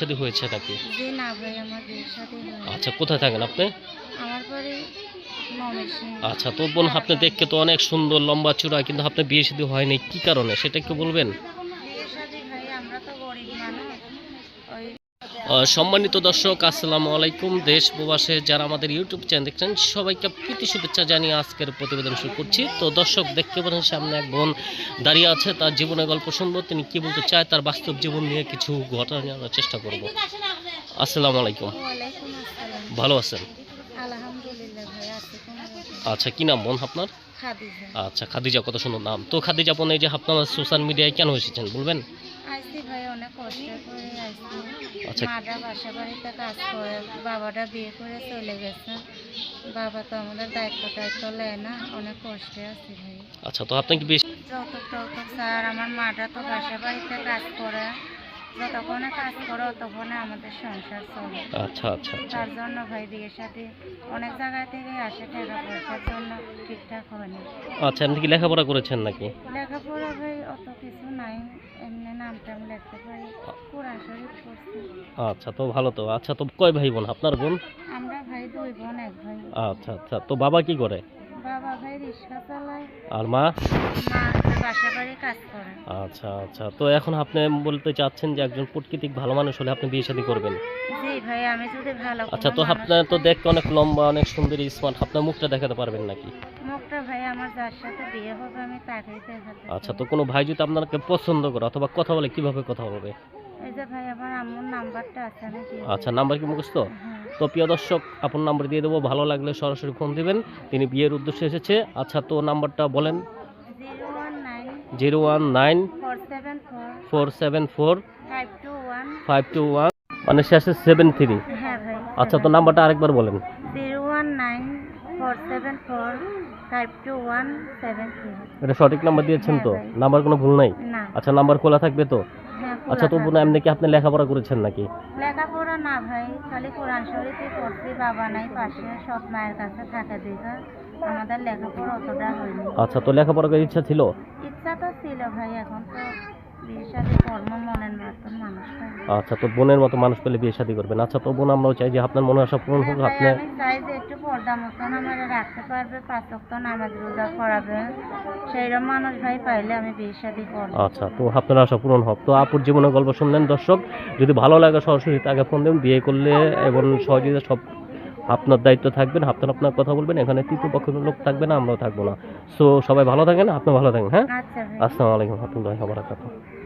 সাথে হয়েছে নাকি? যে না ভাই আমার বিয়ের সাথে আচ্ছা কোথায় থাকেন আপনি? আমার পরে আচ্ছা তো বোন আপনি দেখতে তো অনেক সুন্দর লম্বা চূড়া কিন্তু আপনার বিয়ে শাদী হয়নি কি কারণে? সেটা একটু বলবেন বিয়ের সাথে ভাই আমরা তো গরিব মানুষ ওই আহ, সম্মানিত দর্শক আসসালামু আলাইকুম। দেশ প্রবাসে যারা আমাদের ইউটিউব চ্যানেল দেখছেন সবাইকে প্রীতি শুভেচ্ছা জানিয়ে আজকের প্রতিবেদন শুরু করছি। তো দর্শক দেখতে পাচ্ছেন সামনে এক বোন দাঁড়িয়ে আছে তার জীবনের গল্প শুনব তিনি কি বলতে চায় তার বাস্তব জীবন নিয়ে কিছু ঘটনা জানার চেষ্টা করব। আসসালামু আলাইকুম। ভালো আছেন? আচ্ছা কি নাম বোন আপনার? আচ্ছা খাদিজা কত সুন্দর নাম। তো খাদিজা বোন এই যে আপনার সোশ্যাল মিডিয়ায় কেন এসেছেন বলবেন? আইসি ভাই অনেক কষ্ট করে আইসি। আচ্ছা। মাটা বাসা বাড়িতে কাজ করে বাবাটা বিয়ে করে চলে গেছে। বাবা তো আমাদের দায়িত্ব দায়িত্ব নেয় না অনেক কষ্টে আছি ভাই। আচ্ছা তো আপনি কি বেশ যৌতুক টৌতুক স্যার আমার মাটা তো বাসা বাড়িতে কাজ করে। যতক্ষণে কাজ করে ততক্ষণে আমাদের সংসার চলে। আচ্ছা আচ্ছা আচ্ছা। তার জন্য ভাই বিয়ের সাথে অনেক জায়গা থেকে আসে টাকা পয়সার জন্য ঠিকঠাক হয় না। আচ্ছা আপনি কি লেখাপড়া করেছেন নাকি? লেখাপড়া ভাই অত কিছু নাই এমনি আচ্ছা তো ভালো তো। আচ্ছা তো কয় ভাই বোন? আপনার বোন? আমরা ভাই দুই বোন এক ভাই। আচ্ছা আচ্ছা। তো বাবা কি করে? বাবা ভাই রিক্সা চালায় আর মা? আচ্ছা আচ্ছা। তো এখন আপনি বলতে চাচ্ছেন যে একজন প্রকৃতিক ভালো মানুষ হলে আপনি বিয়ে শাদী করবেন? আচ্ছা তো আপনার তো দেখতে অনেক লম্বা অনেক সুন্দর স্মার্ট আপনার মুখটা দেখাতে পারবেন নাকি? আচ্ছা তো কোনো ভাই যদি আপনাকে পছন্দ করে অথবা কথা বলে কীভাবে কথা বলবে। আচ্ছা নাম্বার কি মুখস্থ? হ্যাঁ। তো প্রিয় দর্শক আপনার নাম্বার দিয়ে দেবো। ভালো লাগলে সরাসরি ফোন দিবেন। তিনি বিয়ের উদ্দেশ্যে এসেছে। আচ্ছা তো নাম্বারটা বলেন। Zero one nine zero one nine four seven four five two one মানে শেষে সেভেন থ্রি হ্যাঁ আচ্ছা তো নাম্বারটা আরেকবার বলেন। এটা সঠিক নাম্বার দিয়েছেন তো? হ্যাঁ, নাম্বার কোনো ভুল নাই? আচ্ছা নাম্বার খোলা থাকবে তো? হ্যাঁ আচ্ছা তো বোন এমনি কি আপনি লেখাপড়া করেছেন নাকি? লেখাপড়া না ভাই খালি কোরআন শরীফই পড়ছি বাবা নাই পাশে সব মায়ের কাছে থাকে দেখা। আমাদের লেখাপড়া অতটা হয়নি। আচ্ছা তো লেখাপড়া করার ইচ্ছা ছিল? ইচ্ছা তো ছিল ভাই এখন তো আচ্ছা তো বোনের মতো মানুষ পেলে বিয়ে শাদী করবেন আচ্ছা তো বোন আমরাও চাই যে আপনার মনে আশা পূরণ হোক হ্যাঁ ভাই, আপনি আমি চাই যে একটু পর্দা মতন আমার রাখতে পারবে পাঁচ ওয়াক্ত নামাজ রোজা করাবে সেইরকম মানুষ ভাই পাইলে আমি বিয়ে শাদী করব। আচ্ছা তো আপনার আশা পূরণ হোক। তো আপুর জীবনের গল্প শুনলেন দর্শক যদি ভালো লাগে সরাসরি তাকে ফোন দেবেন বিয়ে করলে এবং সহযোগিতা সব আপনার দায়িত্ব থাকবেন আপনার আপনার কথা বলবেন এখানে তৃতীয় পক্ষের লোক থাকবে না আমরাও থাকব না। সো সবাই ভালো থাকেন আপনি ভালো থাকেন হ্যাঁ? আচ্ছা আসসালামু আলাইকুম রহমতুল্লাহ বারাকাতুহু।